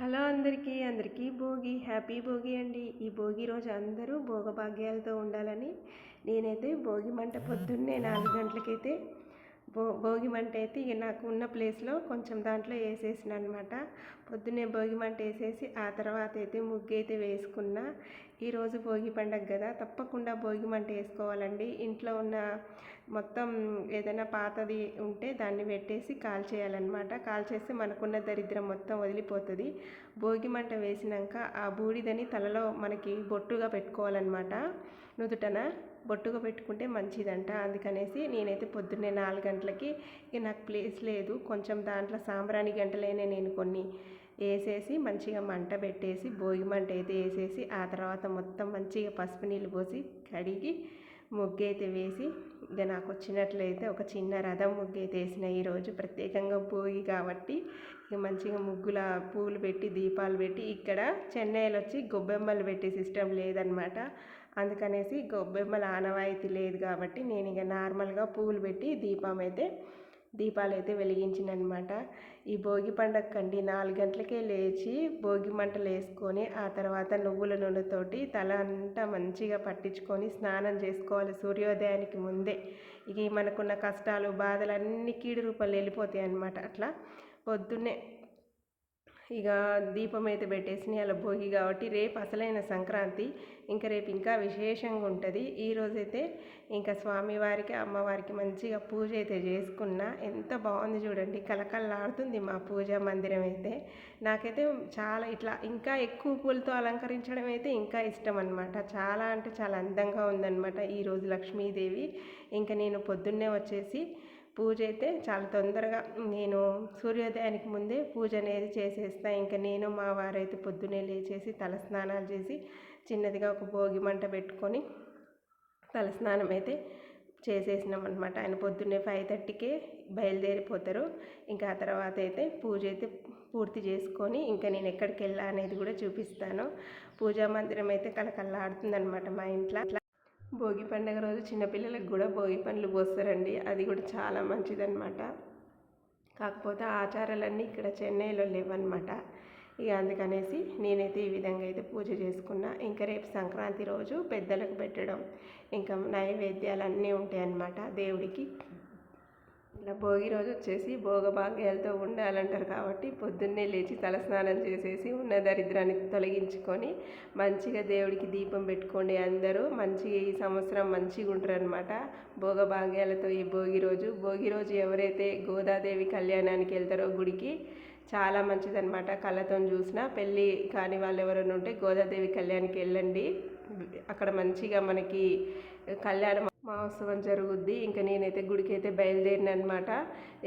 Hello అందరికీ అందరికీ Bhogi. Happy Bhogi అండి. ఈ భోగి రోజు అందరూ భోగభాగ్యాలతో ఉండాలని నేనైతే భోగి మంట పొద్దున్నే నాలుగు గంటలకైతే భో భోగి మంట అయితే ఇక నాకు ఉన్న ప్లేస్లో కొంచెం దాంట్లో వేసేసిన అనమాట పొద్దున్నే భోగి మంట వేసేసి ఆ తర్వాత అయితే ముగ్గు అయితే వేసుకున్నా. ఈరోజు భోగి పండగ కదా తప్పకుండా భోగి మంట వేసుకోవాలండి. ఇంట్లో ఉన్న మొత్తం ఏదైనా పాతది ఉంటే దాన్ని పెట్టేసి కాల్ చేయాలన్నమాట కాల్ చేస్తే మనకున్న దరిద్రం మొత్తం వదిలిపోతుంది. భోగి మంట వేసినాక ఆ బూడిదని తలలో మనకి బొట్టుగా పెట్టుకోవాలన్నమాట. నుదుటన? బొట్టుగా పెట్టుకుంటే మంచిదంట. అందుకనేసి నేనైతే పొద్దున్నే నాలుగు గంటలకి ఇక నాకు ప్లేస్ లేదు. కొంచెం దాంట్లో సాంబ్రాణి గంటలైనా నేను కొన్ని వేసేసి మంచిగా మంట పెట్టేసి భోగి మంట అయితే వేసేసి ఆ తర్వాత మొత్తం మంచిగా పసుపు నీళ్ళు పోసి కడిగి ముగ్గు అయితే వేసి ఇక నాకు వచ్చినట్లయితే ఒక చిన్న రథం ముగ్గు అయితే వేసిన ఈరోజు ప్రత్యేకంగా భోగి కాబట్టి ఇక మంచిగా ముగ్గుల పూలు పెట్టి దీపాలు పెట్టి ఇక్కడ చెన్నైలో వచ్చి గొబ్బెమ్మలు పెట్టే సిస్టమ్ లేదనమాట అందుకనేసి గొబ్బెమ్మల ఆనవాయితీ లేదు కాబట్టి నేను ఇక నార్మల్గా పూలు పెట్టి దీపం అయితే దీపాలు అయితే వెలిగించినమాట ఈ భోగి పండగ కండి నాలుగు గంటలకే లేచి భోగి మంటలు వేసుకొని ఆ తర్వాత నువ్వుల నూనెతోటి తల అంతా మంచిగా పట్టించుకొని స్నానం చేసుకోవాలి సూర్యోదయానికి ముందే. ఇక మనకున్న కష్టాలు బాధలు అన్ని కీడు రూపాయలు వెళ్ళిపోతాయి అన్నమాట అట్లా. పొద్దున్నే ఇక దీపం అయితే పెట్టేసి అలా భోగి కాబట్టి రేపు అసలైన సంక్రాంతి. ఇంకా రేపు ఇంకా విశేషంగా ఉంటుంది. ఈరోజైతే ఇంకా స్వామివారికి అమ్మవారికి మంచిగా పూజ అయితే చేసుకున్నా. ఎంత బాగుంది చూడండి. కలకల్లాడుతుంది మా పూజా మందిరం అయితే. నాకైతే చాలా ఇట్లా ఇంకా ఎక్కువ పూలతో అలంకరించడం అయితే ఇంకా ఇష్టం అనమాట చాలా అంటే చాలా అందంగా ఉందన్నమాట ఈరోజు లక్ష్మీదేవి. ఇంకా నేను పొద్దున్నే వచ్చేసి పూజ అయితే చాలా తొందరగా నేను సూర్యోదయానికి ముందే పూజ అనేది చేసేస్తా. ఇంకా నేను మా వారైతే పొద్దున్నే లేచేసి తలస్నానాలు చేసి చిన్నదిగా ఒక భోగి మంట పెట్టుకొని తలస్నానం అయితే చేసేసినాం అనమాట ఆయన పొద్దున్నే ఫైవ్ థర్టీకే బయలుదేరిపోతారు. ఇంకా ఆ తర్వాత అయితే పూజ అయితే పూర్తి చేసుకొని ఇంకా నేను ఎక్కడికి వెళ్ళా అనేది కూడా చూపిస్తాను. పూజా మందిరం అయితే కలకల్లాడుతుందనమాట మా ఇంట్లో. భోగి పండుగ రోజు చిన్నపిల్లలకు కూడా భోగి పండ్లు పోస్తారండి. అది కూడా చాలా మంచిదన్నమాట. కాకపోతే ఆచారాలన్నీ ఇక్కడ చెన్నైలో లేవన్నమాట. ఇక అందుకనేసి నేనైతే ఈ విధంగా అయితే పూజ చేసుకున్నా. ఇంకా రేపు సంక్రాంతి రోజు పెద్దలకు పెట్టడం ఇంకా నైవేద్యాలు అన్నీ ఉంటాయి అన్నమాట దేవుడికి. ఇలా భోగి రోజు వచ్చేసి భోగభాగ్యాలతో ఉండాలంటారు కాబట్టి పొద్దున్నే లేచి తలస్నానం చేసేసి ఉన్న దరిద్రాన్ని తొలగించుకొని మంచిగా దేవుడికి దీపం పెట్టుకోండి. అందరూ మంచిగా ఈ సంవత్సరం మంచిగా ఉంటారు అనమాట భోగభాగ్యాలతో ఈ భోగి రోజు. భోగి రోజు ఎవరైతే గోదాదేవి కళ్యాణానికి వెళ్తారో గుడికి చాలా మంచిదనమాట కళ్ళతో చూసిన పెళ్ళి కాని వాళ్ళు ఎవరైనా ఉంటే గోదాదేవి కళ్యాణ్కి వెళ్ళండి. అక్కడ మంచిగా మనకి కళ్యాణం మహోత్సవం జరుగుద్ది. ఇంకా నేనైతే గుడికి అయితే బయలుదేరిన అనమాట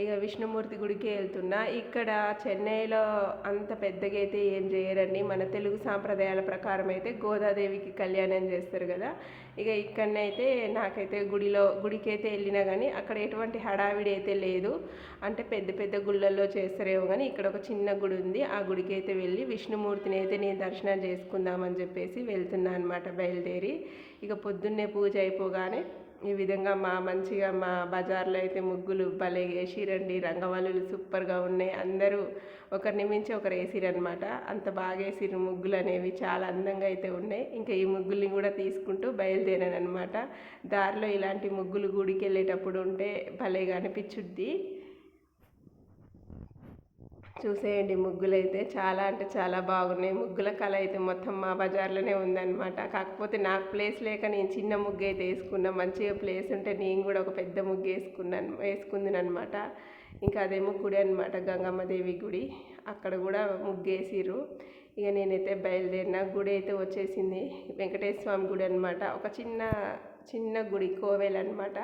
ఇక విష్ణుమూర్తి గుడికి వెళ్తున్నా. ఇక్కడ చెన్నైలో అంత పెద్దగా అయితే ఏం చేయరండి. మన తెలుగు సాంప్రదాయాల ప్రకారం అయితే గోదాదేవికి కళ్యాణం చేస్తారు కదా. ఇక ఇక్కడనైతే నాకైతే గుడిలో గుడికి అయితే వెళ్ళినా కానీ అక్కడ ఎటువంటి హడావిడి అయితే లేదు. అంటే పెద్ద పెద్ద గుళ్ళల్లో చేస్తారేమో కానీ ఇక్కడ ఒక చిన్న గుడి ఉంది. ఆ గుడికి అయితే వెళ్ళి విష్ణుమూర్తిని అయితే నేను దర్శనం చేసుకుందామని చెప్పేసి వెళ్తున్నా అనమాట బయలుదేరి. ఇక పొద్దున్నే పూజ అయిపోగానే ఈ విధంగా మా మంచిగా మా బజార్లో అయితే ముగ్గులు భలే వేసిరండి. రంగవల్లులు సూపర్గా ఉన్నాయి. అందరూ ఒకరిని మించి ఒకరు వేసిరనమాట అంత బాగా వేసిరు ముగ్గులు అనేవి. చాలా అందంగా అయితే ఉన్నాయి. ఇంకా ఈ ముగ్గుల్ని కూడా తీసుకుంటూ బయలుదేరాను అనమాట దారిలో ఇలాంటి ముగ్గులు గుడికి వెళ్ళేటప్పుడు ఉంటే భలేగా అనిపించుద్ది చూసేయండి ముగ్గులు అయితే చాలా అంటే చాలా బాగున్నాయి. ముగ్గుల కళ అయితే మొత్తం మా బజార్లోనే ఉందన్నమాట. కాకపోతే నాకు ప్లేస్ లేక నేను చిన్న ముగ్గు అయితే వేసుకున్నా. మంచిగా ప్లేస్ ఉంటే నేను కూడా ఒక పెద్ద ముగ్గు వేసుకున్నాను వేసుకుంది అనమాట ఇంకా అదేమో గుడి అనమాట గంగమ్మదేవి గుడి. అక్కడ కూడా ముగ్గు వేసిర్రు. ఇక నేనైతే బయలుదేరిన. గుడి అయితే వచ్చేసింది. వెంకటేశ్వర స్వామి గుడి అనమాట ఒక చిన్న చిన్న గుడి కోవెల్ అనమాట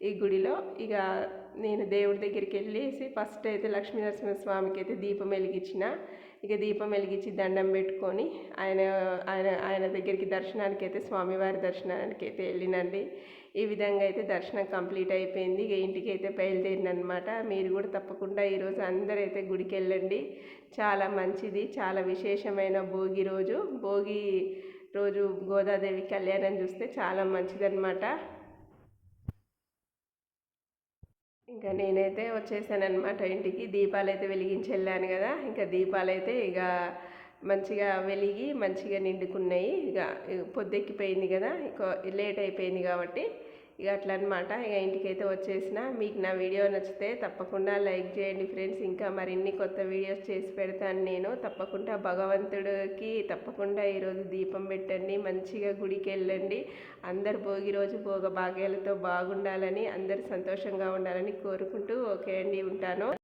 ఈ గుడిలో ఇక నేను దేవుడి దగ్గరికి వెళ్ళేసి ఫస్ట్ అయితే లక్ష్మీనరసింహ స్వామికి అయితే దీపం వెలిగించిన. ఇక దీపం వెలిగించి దండం పెట్టుకొని ఆయన ఆయన ఆయన దగ్గరికి దర్శనానికి అయితే స్వామివారి దర్శనానికి అయితే వెళ్ళినండి. ఈ విధంగా అయితే దర్శనం కంప్లీట్ అయిపోయింది. ఇక ఇంటికి అయితే బయలుదేరిన అనమాట మీరు కూడా తప్పకుండా ఈరోజు అందరైతే గుడికి వెళ్ళండి. చాలా మంచిది చాలా విశేషమైన భోగి రోజు. భోగి రోజు గోదాదేవి కళ్యాణం చూస్తే చాలా మంచిదన్నమాట. ఇంకా నేనైతే వచ్చేసానమాట ఇంటికి. దీపాలు అయితే వెలిగించి వెళ్ళాను కదా. ఇంకా దీపాలు అయితే ఇక మంచిగా వెలిగి మంచిగా నిండుకున్నాయి. ఇక పొద్దెక్కిపోయింది కదా. ఇక లేట్ అయిపోయింది కాబట్టి ఇక అట్లా అనమాట ఇక ఇంటికైతే వచ్చేసిన. మీకు నా వీడియో నచ్చితే తప్పకుండా లైక్ చేయండి ఫ్రెండ్స్. ఇంకా మరిన్ని కొత్త వీడియోస్ చేసి పెడతాను నేను. తప్పకుండా భగవంతుడికి తప్పకుండా ఈరోజు దీపం పెట్టండి. మంచిగా గుడికి వెళ్ళండి. అందరు భోగి రోజు భోగ భాగ్యాలతో బాగుండాలని అందరు సంతోషంగా ఉండాలని కోరుకుంటూ ఓకే అండి ఉంటాను.